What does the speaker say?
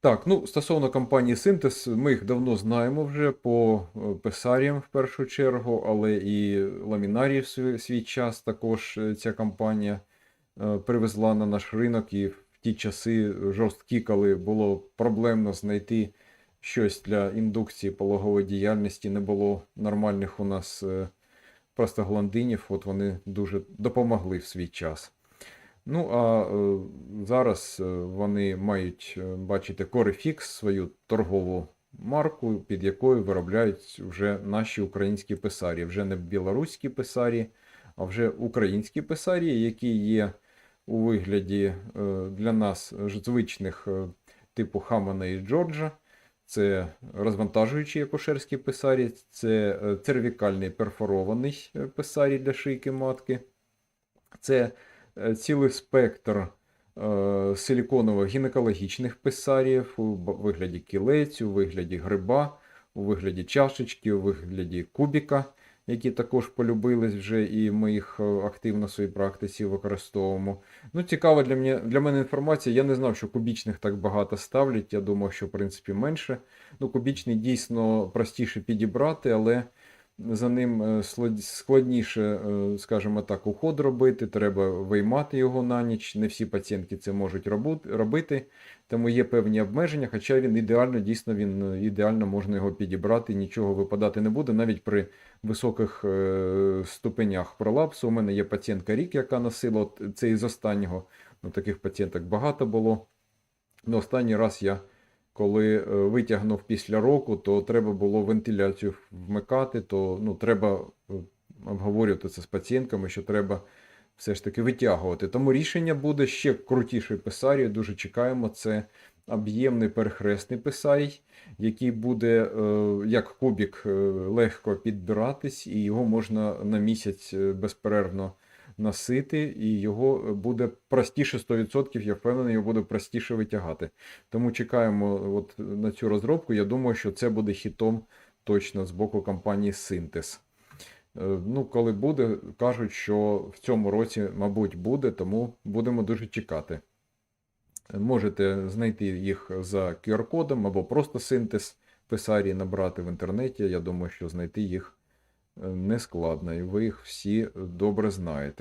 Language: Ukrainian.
Так, ну стосовно компанії Синтез, ми їх давно знаємо вже по е, писаріям в першу чергу, але і ламінарії в свій, час також е, ця компанія е, привезла на наш ринок. І в ті часи жорсткі, коли було проблемно знайти щось для індукції пологової діяльності, не було нормальних у нас е, простагландинів, от вони дуже допомогли в свій час. Ну, а е, зараз е, вони мають, е, бачите, Corefix, свою торгову марку, під якою виробляють вже наші українські писарі. Вже не білоруські писарі, а вже українські писарі, які є у вигляді для нас звичних типу Хамана і Джорджа. Це розвантажуючі акушерські писарі, це цервікальний перфорований писарій для шийки матки. Це цілий спектр е, силіконових гінекологічних писарів у вигляді кілець, у вигляді гриба, у вигляді чашечки, у вигляді кубіка, які також полюбились вже, і ми їх е, активно в своїй практиці використовуємо. Ну, цікава для мене, для мене інформація. Я не знав, що кубічних так багато ставлять. Я думав, що в принципі менше. Ну, кубічний дійсно простіше підібрати, але за ним е, складніше, е, скажімо так, уход робити, треба виймати його на ніч. Не всі пацієнтки це можуть робити, тому є певні обмеження, хоча він ідеально, дійсно, він е, ідеально можна його підібрати, нічого випадати не буде, навіть при високих ступенях пролапсу. У мене є пацієнтка рік, яка носила це із останнього. Ну, таких пацієнток багато було. Ну, останній раз я коли е, витягнув після року, то треба було вентиляцію вмикати, то ну, треба е, обговорювати це з пацієнтками, що треба все ж таки витягувати. Тому рішення буде ще крутіший писарій, дуже чекаємо. Це об'ємний перехресний писарій, який буде е, як кубік легко підбиратись, і його можна на місяць безперервно носити, і його буде простіше 100%, я впевнений, його буде простіше витягати. Тому чекаємо от на цю розробку. Я думаю, що це буде хітом точно з боку компанії. Е, Ну, коли буде, кажуть, що в цьому році, мабуть, буде, тому будемо дуже чекати. Е, Можете знайти їх за QR-кодом або просто синтез писарі набрати в інтернеті. Я думаю, що знайти їх е, не складно, і ви їх всі добре знаєте.